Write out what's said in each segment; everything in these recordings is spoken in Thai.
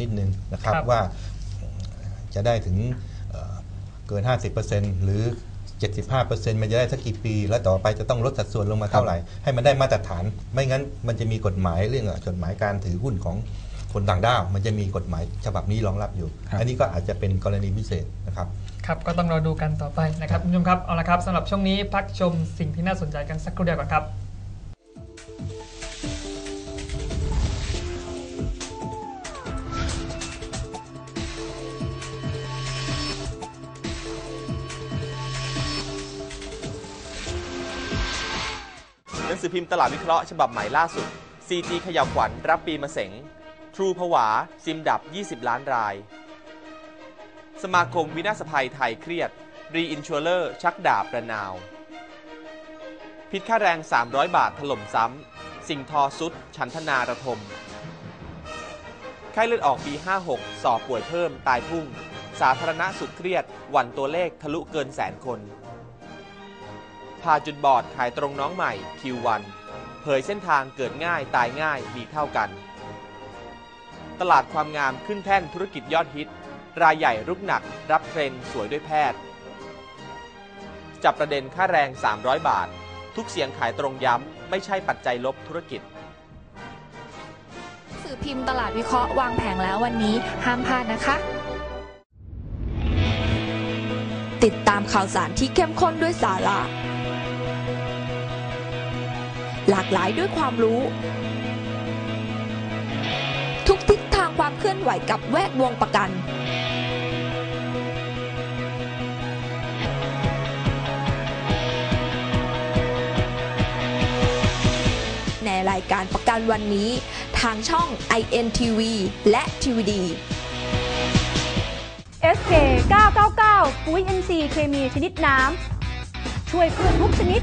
นิดนึงนะครับครับว่าจะได้ถึงเอ่อเกิน 50%หรือ 75%มันจะได้สักกี่ปี แล้วต่อไปจะต้องลดสัดส่วนลงมาเท่าไหร่ ให้มันได้มาตรฐาน ไม่งั้นมันจะมีกฎหมายเรื่องกฎหมายการถือหุ้นของคนต่างด้าว มันจะมีกฎหมายฉบับนี้รองรับอยู่ครับอันนี้ก็อาจจะเป็นกรณีพิเศษนะครับ ครับก็ต้องรอดูกันต่อไปนะครับคุณผู้ชมครับเอาละครับสำหรับช่วงนี้พักชมสิ่งที่น่าสนใจกันสักครู่เดียวก่อนครับ สือพิมพ์ตลาดวิเคราะห์ฉบับใหม่ล่าสุด CG ขย่าวขวัญรับปีมะเสง True ผวา ซิมดับ 20 ล้านราย สมาคมวินาศภัยไทยเครียด รีอินชัวเลอร์ ชักดาบระนาว พิษค่าแรง 300 บาทถล่มซ้ำ สิ่งทอสุดฉันทนาระทม ไข้เลือดออกปี 56 สอบป่วยเพิ่ม ตายพุ่ง สาธารณสุขเครียด หวั่นตัวเลขทะลุเกินแสนคน พาจุดบอดขายตรงน้องใหม่ Q1 เผยเส้นทางเกิดง่ายตายง่ายมีเท่ากัน ตลาดความงามขึ้นแท่นธุรกิจยอดฮิต รายใหญ่รุกหนักรับเทรนสวยด้วยแพทย์ จับประเด็นค่าแรง 300 บาท ทุกเสียงขายตรงย้ำ ไม่ใช่ปัจจัยลบธุรกิจ สื่อพิมพ์ตลาดวิเคราะห์วางแผงแล้ววันนี้ห้ามพลาดนะคะ ติดตามข่าวสารที่เข้มข้นด้วยสาระ หลากหลายด้วยความรู้ ทุกทิศทางความเคลื่อนไหวกับแวดวงประกัน ในรายการประกันวันนี้ ทางช่อง INTV และ TVD SK 999 ปุ๋ย NC เคมีชนิดน้ำ ช่วยพืชทุกชนิด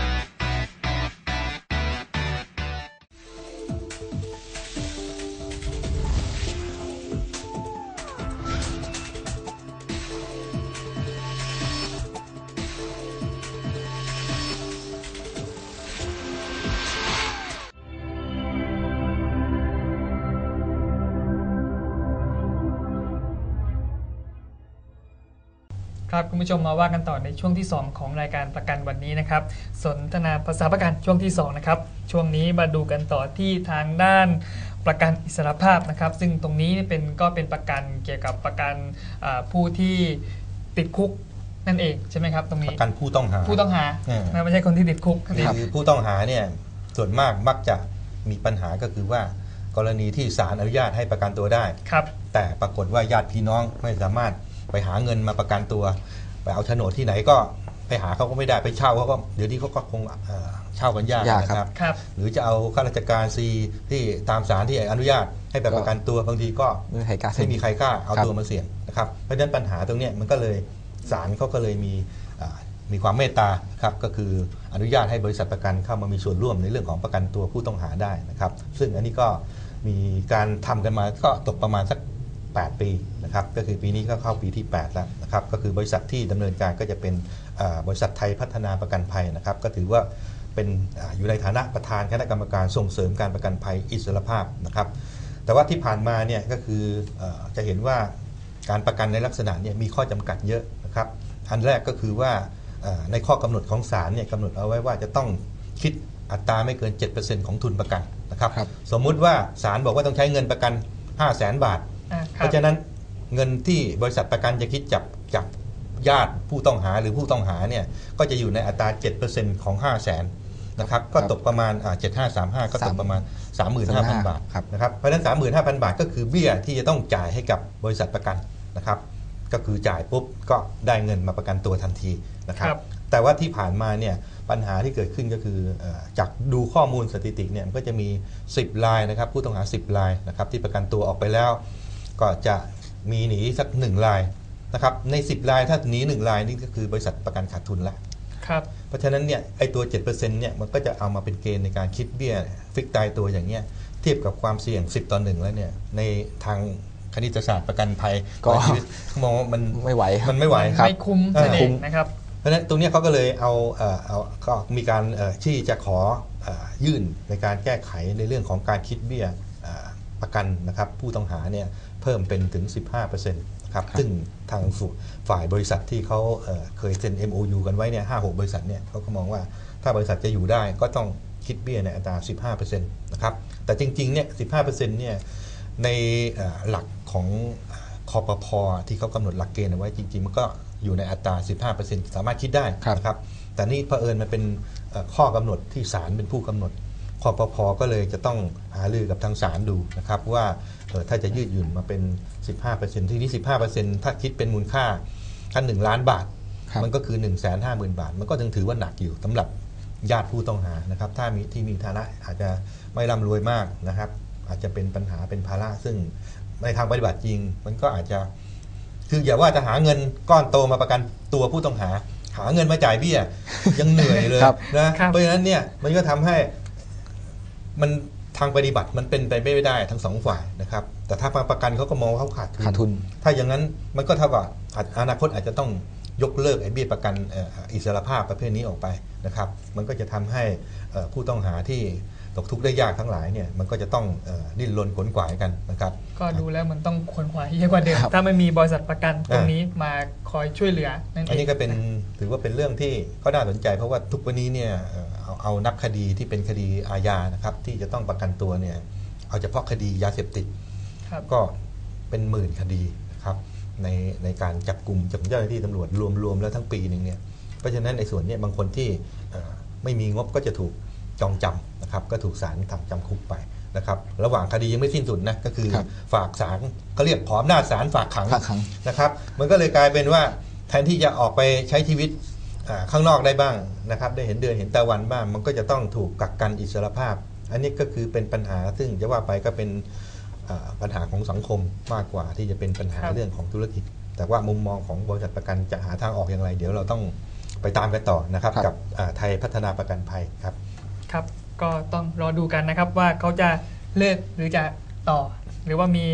ครับคุณผู้ชมมาว่ากันต่อในช่วงที่ 2 ของรายการประกันวันนี้นะครับ สนทนาภาษาประกันช่วงที่2นะครับช่วงนี้มาดูกันต่อที่ทางด้านประกันอิสรภาพนะครับ ซึ่งตรงนี้เป็นก็เป็นประกันเกี่ยวกับประกันอ่าผู้ที่ติดคุกนั่นเองใช่ไหมครับตรงปนี้ระกันผู้ต้องหาผู้ต้องหาเออไม่ใช่คนที่ติดคุกคือผู้ต้องหาเนี่ยส่วนมากมักจะมีปัญหาก็คือว่ากรณีที่ศาลอนุญาตให้ประกันตัวได้ครับแต่ปรากฏว่าญาติพี่น้องไม่สามารถ ไปหาเงินมาประกันตัว ไปเอาโฉนดที่ไหนก็ไปหาเขาก็ไม่ได้ไปเช่าเขาก็เดี๋ยวนี้เขาก็คงเอ่อเช่ากันยากยากนะคครัรับบครับ หรือจะเอาข้าราชการซีที่ตามศาลที่อนุญาตให้ไปประกันตัวบางทีก็ไม่มีใครกล้าเซ็ไม่นมีใครกล้าเอาครับตัวมาเสี่ยงนะครับเพราะฉะนั้นปัญหาตรงเนี้ยมันก็เลยศาลเขาก็เลยมีอ่ามีความเมตตาครับก็คืออนุญาตให้บริษัทประกันเข้ามามีส่วนร่วมในเรื่องของประกันตัวผู้ต้องหาได้นะครับ ซึ่งอันนี้ก็มีการทำกันมาก็ตกประมาณสัก 8 ปี นะครับก็คือปีนี้ก็เข้าปีที่ 8 แล้วนะครับก็คือบริษัทที่ดำเนินการก็จะเป็นอ่าบริษัทไทยพัฒนาประกันภัยนะครับก็ถือว่าเป็นอาอยู่ในฐานะประธานคณะกรรมการส่งเสริมการประกันภัยอิสรภาพนะครับแต่ว่าที่ผ่านมาเนี่ยก็คือเออจะเห็นว่าการประกันในลักษณะเนี่ยมีข้อจำกัดเยอะนะครับอันแรกก็คือว่าเอ่อในข้อกำหนดของศาลเนี่ยกำหนดเอาไว้ว่าจะต้องคิดอัตราไม่เกิน 7%ของทุนประกันนะครับครับสมมุติว่าศาลบอกว่าต้องใช้เงินประกัน 5 0 0แสนบาทอ่าคเพรับราะฉะนั้น เงินที่บริษัทประกันจะคิดจับจากญาติผู้ต้องหาหรือผู้ต้องหาเนี่ยก็จะอยู่ในอัตรา 7%ของ 5 0 0แสนนะครับก็ตกประมาณอ่า7535ก็ตกประมาณ 35,000 บาทครับนะครับเพราะฉะนั้น 35,000 บาทก็คือเบี้ยที่จะต้องจ่ายให้กับบริษัทประกันนะครับ ก็คือจ่ายปุ๊บก็ได้เงินมาประกันตัวทันทีนะครับครับแต่ว่าที่ผ่านมาเนี่ยปัญหาที่เกิดขึ้นก็คือเอ่อจากดูข้อมูลสถิติเนี่ยมันก็จะมี 10รายนะครับผู้ต้องหา 10รายนะครับที่ประกันตัวออกไปแล้ว ก็จะ มีหนีสักหนึ่งรายนะครับใน 10รายถ้าหนี1รายนี่ก็คือบริษัทประกันขาดทุนละครับเพราะฉะนั้นเนี่ยไอตัว7%เนี่ยมันก็จะเอามาเป็นเกณฑ์ในการคิดเบี้ยฟิกตายตัวอย่างเงี้ยเทียบกับความเสี่ยง 10 ต่อหนึ่งแล้วเนี่ยในทางคณิตศาสตร์ประกันภัยก็ชีวิตเขามองว่ามันไม่ไหวมันไม่ไหวครับไม่คุ้มเออนั่นเองนะครับเพราะฉะนั้นตรงเนี้ยเขาก็เลยเอาเอ่อเอาก็มีการเอ่อที่จะขอเอ่อยื่นในการแก้ไขในเรื่องของการคิดเบี้ยเอ่อประกันนะครับผู้ต้องหาเนี่ย เพิ่มเป็นถึง 15%นะครับซึ่งทางฝ่ฝ่ายบริษัทที่เขาเอ่อเคยเซ็น MOU กันไว้เนี่ยห้าหกบริษัทเนี่ยเขาก็มองว่าถ้าบริษัทจะอยู่ได้ก็ต้องคิดเบี้ยในอัตรา 15%นะครับแต่จริงๆเนี่ย 15%เนี่ยในเอ่อหลักของเอ่อคอปพที่เขากำหนดหลักเกณฑ์เอาไว้จริงๆ มันก็อยู่ในอัตรา 15%สามารถคิดได้ครับนะครับ แต่นี่เผอิญมันเป็นเอ่อข้อกำหนดที่ศาลเป็นผู้กำหนด คอปพก็เลยจะต้องหารือกับทางศาลดูนะครับว่าเอ่อถ้าจะยืดหยุ่นมาเป็น 15%ที่นี่15%ถ้าคิดเป็นมูลค่าท่าน1ล้านบาทครับมันก็คือ 1 5 0 0 0 0 บาท มันก็ยังถือว่าหนักอยู่สำหรับญาติผู้ต้องหานะครับถ้ามีที่มีฐานะอาจจะไม่ร่ำรวยมากนะครับ อาจจะเป็นปัญหาเป็นภาระซึ่งในทางปฏิบัติจริง มันก็อาจจะคืออย่าว่าจะหาเงินก้อนโตมาประกันตัวผู้ต้องหา หาเงินมาจ่ายเบี้ยยังเหนื่อยเลยครับนะครับเพราะฉะนั้นเนี่ยมันก็ทำให้ มันทางปฏิบัติมันเป็นไปไม่ได้ทั้งสองฝ่ายนะครับแต่ถ้าประกันเขาก็มองว่าเขาขาดทุนขาดทุน ถ้าอย่างนั้นมันก็เท่ากับอาจอนาคตอาจจะต้องยกเลิกไอ้เบี้ยประกันเอ่ออิสรภาพประเภทนี้ออกไปนะครับ มันก็จะทำให้เอ่อผู้ต้องหาที่ ตกทุกข์ได้ยากทั้งหลายเนี่ยมันก็จะต้องเอ่อดิ้นรนขนขวายกันนะครับก็ดูแล้วมันต้องขวนขวายเยอะกว่าเดิมครับถ้าไม่มีบริษัทประกันตรงนี้มาคอยช่วยเหลือนั่นเองอันนี้ก็เป็นถือว่าเป็นเรื่องที่ก็น่าสนใจ เพราะว่าทุกวันนี้เนี่ยเอ่อเอาเอานับคดีที่เป็นคดีอาญานะครับที่จะต้องประกันตัวเนี่ยเอาเฉพาะคดียาเสพติดครับก็เป็นหมื่นคดีนะครับในในการจับกลุ่มจากเจ้าหน้าที่ตำรวจรวมๆแล้วทั้งปีหนึ่งเนี่ยเพราะฉะนั้นในส่วนเนี้บางคนที่เอ่อไม่มีงบก็จะถูกจองจำ นะครับก็ถูกศาลสั่งจำคุกไปนะครับระหว่างคดียังไม่สิ้นสุดนะก็คือครับฝากศาลเขาเรียกขออำนาจศาลฝากขังฝากขัง นะครับ มันก็เลยกลายเป็นว่าแทนที่จะออกไปใช้ชีวิตอ่าข้างนอกได้บ้างนะครับ ได้เห็นเดือนเห็นตะวันบ้าง มันก็จะต้องถูกกักกันอิสรภาพ อันนี้ก็คือเป็นปัญหาซึ่งจะว่าไปก็เป็นอ่าปัญหาของสังคมมากกว่าที่จะเป็นปัญหาครับ เรื่องของธุรกิจ แต่ว่ามุมมองของบริษัทประกันจะหาทางออกอย่างไร เดี๋ยวเราต้องไปตามกันต่อนะครับ ครับ กับอ่าไทยพัฒนาประกันภัยครับ ครับ ก็ต้องรอดูกันนะครับว่าเขาจะเลิกหรือจะต่อ หรือว่ามี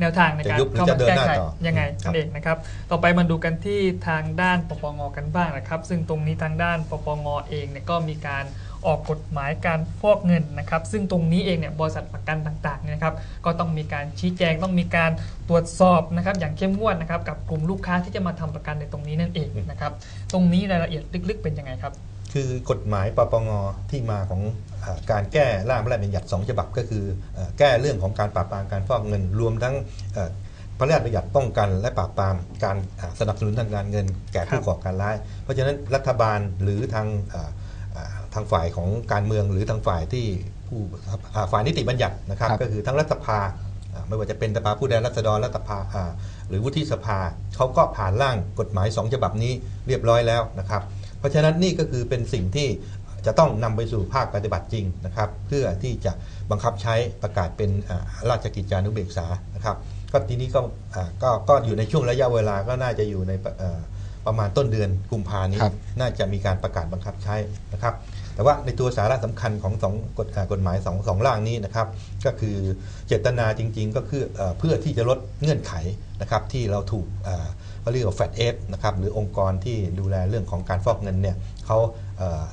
แนวทางในการจะยุบหรือเข้าจะมาเดินแก้หน้าไขต่อยังไงครับนั่นเองนะครับต่อไปมาดูกันที่ทางด้านปปงกันบ้างนะครับ ซึ่งตรงนี้ทางด้านปปงเองเนี่ยก็มีการออกกฎหมายการฟอกเงินนะครับ ซึ่งตรงนี้เองเนี่ยบริษัทประกันต่างๆเนี่ยนะครับก็ต้องมีการชี้แจงต้องมีการตรวจสอบนะครับอย่างเข้มงวดนะครับกับกลุ่มลูกค้าที่จะมาทำประกันในตรงนี้นั่นเองนะครับตรงนี้รายละเอียดลึกๆเป็นยังไงครับ คือกฎหมายปปงที่มาของอาการแก้ร่างพระราชบัญญัติสองฉบับก็คือเอ่อแก้เรื่องของการปราบปรามการฟอกเงิน รวมทั้งเอ่อพระราชบัญญัติป้องกันและปราบปรามการอ่าสนับสนุนทางการเงิน แก่ผู้ครับก่อการร้าย เพราะฉะนั้นรัฐบาลหรือทางอ่าอ่าทางฝ่ายของการเมืองหรือทางฝ่ายที่ผู้อ่าฝ่ายนิติบัญญัตินะครับครับก็คือทั้งรัฐสภาอ่าไม่ว่าจะเป็นสภาผู้แทนราษฎรรัฐสภาอ่าหรือวุฒิสภาเขาก็ผ่านร่างกฎหมายสองฉบับนี้เรียบร้อยแล้วนะครับ เพราะฉะนั้นนี่ก็คือเป็นสิ่งที่จะต้องนำไปสู่ภาคปฏิบัติจริงนะครับ เพื่อที่จะบังคับใช้ประกาศเป็นอ่าราชกิจจานุเบกษานะครับก็ทีนี้ก็อ่าก็ก็อยู่ในช่วงระยะเวลาก็น่าจะอยู่ในเอ่อประมาณต้นเดือนกุมภานี้ครับน่าจะมีการประกาศบังคับใช้นะครับ แต่ว่าในตัวสาระสำคัญของสองกฎอ่ากฎหมายสองสองร่างนี้นะครับ ก็คือเจตนาจริง ๆ ก็คือเอ่อเพื่อที่จะลดเงื่อนไขนะครับที่เราถูกอ่า เขาเรียกว่าแฟดเอฟนะครับหรือองค์กรที่ดูแลเรื่องของการฟอกเงินเนี่ยเขาเอ่อ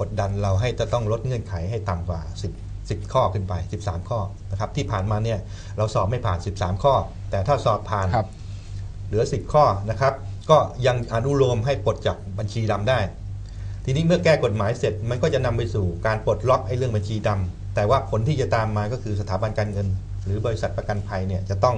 กดดันเราให้จะต้องลดเงื่อนไขให้ต่ำกว่า 10 10 ข้อขึ้นไป 13 ข้อนะครับที่ผ่านมาเนี่ยเราสอบไม่ผ่าน 13 ข้อ แต่ถ้าสอบผ่านครับเหลือ 10 ข้อนะครับ ก็ยังอนุโลมให้ปลดจากบัญชีดำได้ ทีนี้เมื่อแก้กฎหมายเสร็จมันก็จะนำไปสู่การปลดล็อกไอ้เรื่องบัญชีดำแต่ว่าผลที่จะตามมาก็คือสถาบันการเงิน หรือบริษัทประกันภัยเนี่ยจะต้อง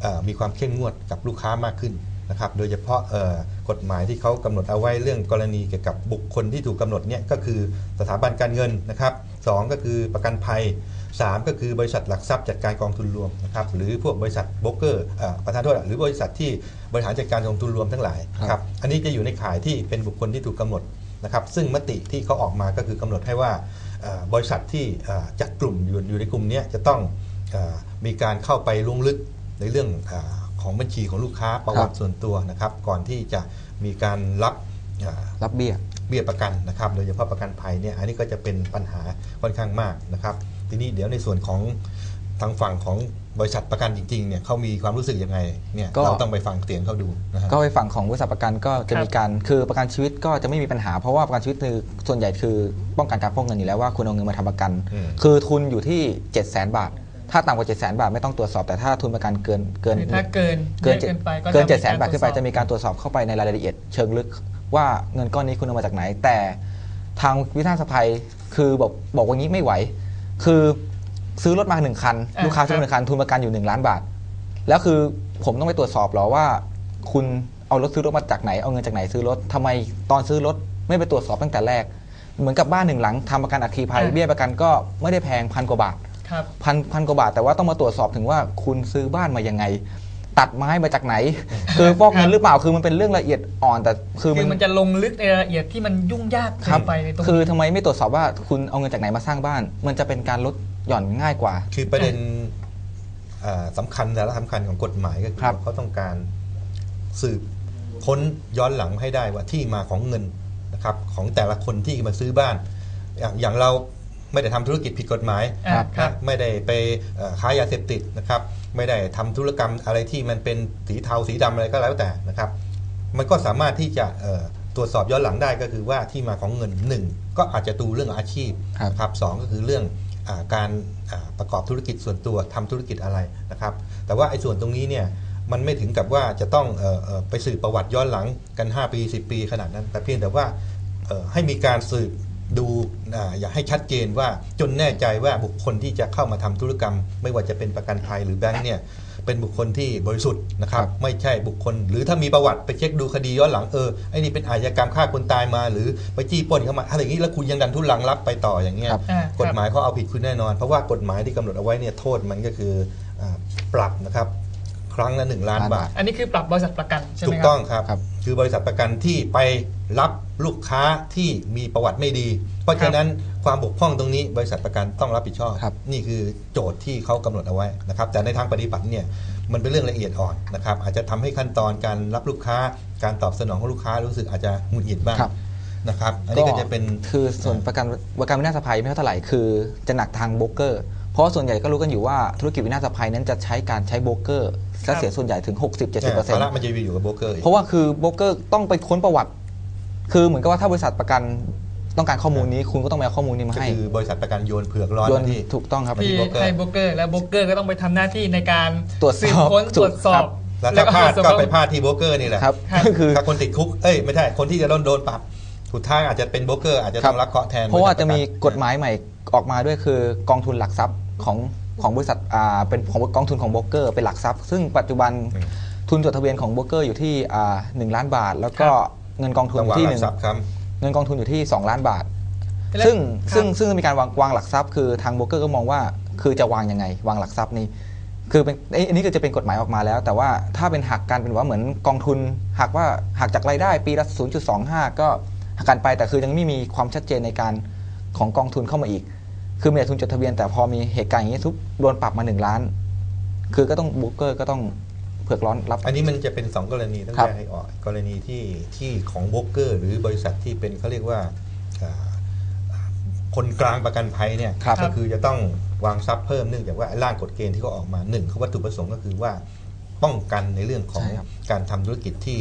เออมีความเข้มงวดกับลูกค้ามากขึ้น นะครับโดยเฉพาะเอ่อกฎหมายที่เขากำหนดเอาไว้เรื่องกรณีเกี่ยวกับบุคคลที่ถูกกำหนดเนี่ยก็คือสถาบันการเงินนะครับสองก็คือประกันภัย 3 ก็คือบริษัทหลักทรัพย์จัดการกองทุนรวมนะครับหรือพวกบริษัทโบรกเกอร์เอ่อประธานโทษหรือบริษัทที่บริหารจัดการกองทุนรวมทั้งหลายนะครับอันนี้จะอยู่ในข่ายที่เป็นบุคคลที่ถูกกำหนดนะครับซึ่งมติที่เขาออกมาก็คือกำหนดให้ว่าเอ่อบริษัทที่เอ่อจัดกลุ่มอยู่อยู่ในกลุ่มเนี้ยจะต้องเออมีการเข้าไปลงลึกในเรื่องเออ ของบัญชีของลูกค้าประวัติส่วนตัวนะครับ ก่อนที่จะมีการรับอ่ารับเบี้ยเบี้ยประกันนะครับ โดยเฉพาะประกันภัยเนี่ยอันนี้ก็จะเป็นปัญหาค่อนข้างมากนะครับ ทีนี้เดี๋ยวในส่วนของทางฝั่งของบริษัทประกันจริงๆเนี่ยเขามีความรู้สึกยังไงเนี่ยก็เราต้องไปฟังเสียงเขาดูนะฮะก็ไปฝั่งของบริษัทประกันก็จะครับมีการคือประกันชีวิตก็จะไม่มีปัญหา เพราะว่าประกันชีวิตคือส่วนใหญ่คือป้องกันการฟอกเงินอยู่แล้วว่าคุณเอาเงินมาทำประกันอืมคือทุนอยู่ที่ 7 0 0 0 0 0 บาท ถ้าต่ำกว่า7 0 0 0 0 0 บาทไม่ต้องตรวจสอบแต่ถ้าทุนประกันเกินเกินคือถ้าเกินเกินยอะเกินไปก็เกินจะเจ็ดมีแสนบาทขึ้นไปตรวจสอบจะมีการตรวจสอบเข้าไปในรายละเอียดเชิงลึกว่าเงินก้อนนี้คุณเอามาจากไหน แต่ทางวิธานสภัยคือบอกบอกว่างี้ไม่ไหว คือซื้อรถมาหนึ่งคันอ่าลูกค้าซื้อมาหนึ่งคันทุนประกันอยู่หนึ่งล้านบาท แล้วคือผมต้องไปตรวจสอบเหรอว่า คุณเอารถซื้อรถมาจากไหนเอาเงินจากไหนซื้อรถทำไมตอนซื้อรถไม่ไปตรวจสอบตั้งแต่แรก เหมือนกับบ้านหนึ่งหลังทำประกันอัคคีภัยเบี้ยประกันก็ไม่ได้แพงพันกว่าบาทครับ พันพันกว่าบาทแต่ว่าต้องมาตรวจสอบถึงว่าคุณซื้อบ้านมายังไง ตัดไม้มาจากไหน คือฟอกเงินหรือเปล่าคือมันเป็นเรื่องละเอียดอ่อนแต่คือคือมัมันนจะลงลึกในรายละเอียดที่มันยุ่งยากคเกิรับนไปในตรงคือนี้ทำไมไม่ตรวจสอบว่าคุณเอาเงินจากไหนมาสร้างบ้าน มันจะเป็นการลดหย่อนง่ายกว่า คือประเด็นอ่าสำคัญและสำคัญของกฎหมายก็คือครับว่าเขาต้องการสืบค้นย้อนหลังให้ได้ว่าที่มาของเงินนะครับของแต่ละคนที่มาซื้อบ้าน อย่างอย่างเรา ไม่ได้ทำธุรกิจผิดกฎหมายอ่าครับนะไม่ได้ไปเอ่อค้ายาเสพติดนะครับไม่ได้ทำธุรกรรมอะไรที่มันเป็นสีเทาสีดำอะไรก็แล้วแต่นะครับ มันก็สามารถที่จะเอ่อตรวจสอบย้อนหลังได้ก็คือว่าที่มาของเงินหนึ่งก็อาจจะดูเรื่องอาชีพครับนะครับสองก็คือเรื่องอาการอ่าประกอบธุรกิจส่วนตัวทำธุรกิจอะไรนะครับ แต่ว่าไอ้ส่วนตรงนี้เนี่ยมันไม่ถึงกับว่าจะต้องเออเอ่อไปสืบประวัติย้อนหลังกัน 5 ปี 10 ปีขนาดนั้น แต่เพียงแต่ว่าเอ่อให้มีการสืบ ดูอาอย่าให้ชัดเจนว่าจนแน่ใจว่าบุคคลที่จะเข้ามาทำธุรกรรม ไม่ว่าจะเป็นประกันภัยหรือแบงก์เนี่ยเป็นบุคคลที่บริสุทธิ์นะครับครับ ไม่ใช่บุคคล หรือถ้ามีประวัติไปเช็คดูคดีย้อนหลังเออไอ้นี่เป็นอาชญากรรมฆ่าคนตายมา หรือไปจี้ปล้นเข้ามาอะไรอย่างนี้แล้วคุณยังดันทุลังรับไปต่ออย่างเงี้ยครับอ่ากฎหมายเขาเอาผิดคุณแน่นอน เพราะว่ากฎหมายที่กำหนดเอาไว้เนี่ยโทษมันก็คืออาปรับนะครับ ครั้งละหนึ่งล้านล้านบาบาททอันนี้คือปรับบริษัทประกันใช่ไหมถูคกรับต้องครับ ครับคือบริษัทประกันที่ไปรับลูกค้าที่มีประวัติไม่ดี เพราะฉะนั้นความบกพร่องตรงนี้บริษัทประกันต้องรับผิดชอบครับนี่คือโจทย์ที่เขากำหนดเอาไว้นะครับแต่ในทางปฏิบัติเนี่ยมันเป็นเรื่องละเอียดอ่อนนะครับอาจจะทำให้ขั้นตอนการรับลูกค้าการตอบสนองของลูกค้ารู้สึกอาจจะหงุดหงิดบ้างครับนะครับอันนี้ก็จะเป็นคือส่วนประกันประกันวินาศภัยไม่เท่าไหร่คือจะหนักทางโบรกเกอร์ เพราะว่าส่วนใหญ่ก็รู้กันอยู่ว่าธุรกิจวินาศภัยนั้นจะใช้การใช้โบรกเกอร์ และเสียส่วนใหญ่ถึง 60-70%ภาระมันจะอยู่กับโบรกเกอร์อีกเพราะว่าคือโบรกเกอร์ต้องไปค้นประวัติ คือเหมือนกับว่าถ้าบริษัทประกันต้องการข้อมูลนี้คุณก็ต้องไปเอาข้อมูลนี้มาก็ให้คือบริษัทประกันโยนเผือกร้อนโยนมาที่ถูกต้องครับที่ที่โบรกเกอร์ให้โบรกเกอร์และโบรกเกอร์ก็ต้องไปทำหน้าที่ในการตรวจสอบสืบค้นถูตรกวจสอครับบแล้วถ้าพลาดตรวจก็สอบไปพลาดที่โบรกเกอร์นี่แหละครับครับก็คือถ้าคนติดคุกเอ้ยไม่ใช่คนที่จะโดนโดนปรับสุดท้ายอาจจะเป็นโบรกเกอร์อาจจะต้องรับเคราะห์แทนเพราะว่าจะมีบริษัทปรกฎหมายใหม่ออกมาด้วยคือกองทุนหลักทรัพย์ของ ของบริษัทอ่าเป็นของกองทุนของโบรกเกอร์เป็นหลักทรัพย์ ซึ่งปัจจุบันอืมทุนจดทะเบียนของโบรกเกอร์อยู่ที่อ่าหนึ่งล้านบาท แล้วก็เงินกองทุนต้องวางที่หหลันึ่กงทรัพย์ครับเงินกองทุนอยู่ที่ 2 ล้านบาทแล้วซึ่งครับซึ่งซึ่งมีการวางวางหลักทรัพย์ คือทางโบรกเกอร์ก็มองว่าคือจะวางยังไง วางหลักทรัพย์นี้คือเป็นเอ้ยอันนี้ก็จะเป็นกฎหมายออกมาแล้ว แต่ว่าถ้าเป็นหักกันเป็นว่าเหมือนกองทุนหักว่าหักจากรายได้ปีละ0.25 ก็หักกันไปแต่คือยังไม่มีความชัดเจนในการของกองทุนเข้ามาอีก คือมีแต่ทุนจดทะเบียนแต่พอมีเหตุการณ์อย่างนี้ทุบโดนปรับมา 1 ล้าน คือก็ต้องโบรกเกอร์ก็ต้องเผือกร้อนรับ อันนี้มันจะเป็น 2 กรณีต้องครับแยกให้ออก กรณีที่ที่ของโบรกเกอร์ หรือบริษัทที่เป็นเขาเรียกว่าอ่าคนกลางประกันภัยเนี่ยครับก็คือจะต้องวางทรัพย์เพิ่มเนื่องจากว่าร่างกฎเกณฑ์ที่เขาออกมาหนึ่งเขาวัตถุประสงค์ก็คือว่าป้องกันในเรื่องของใช่ครับ การทำธุรกิจที่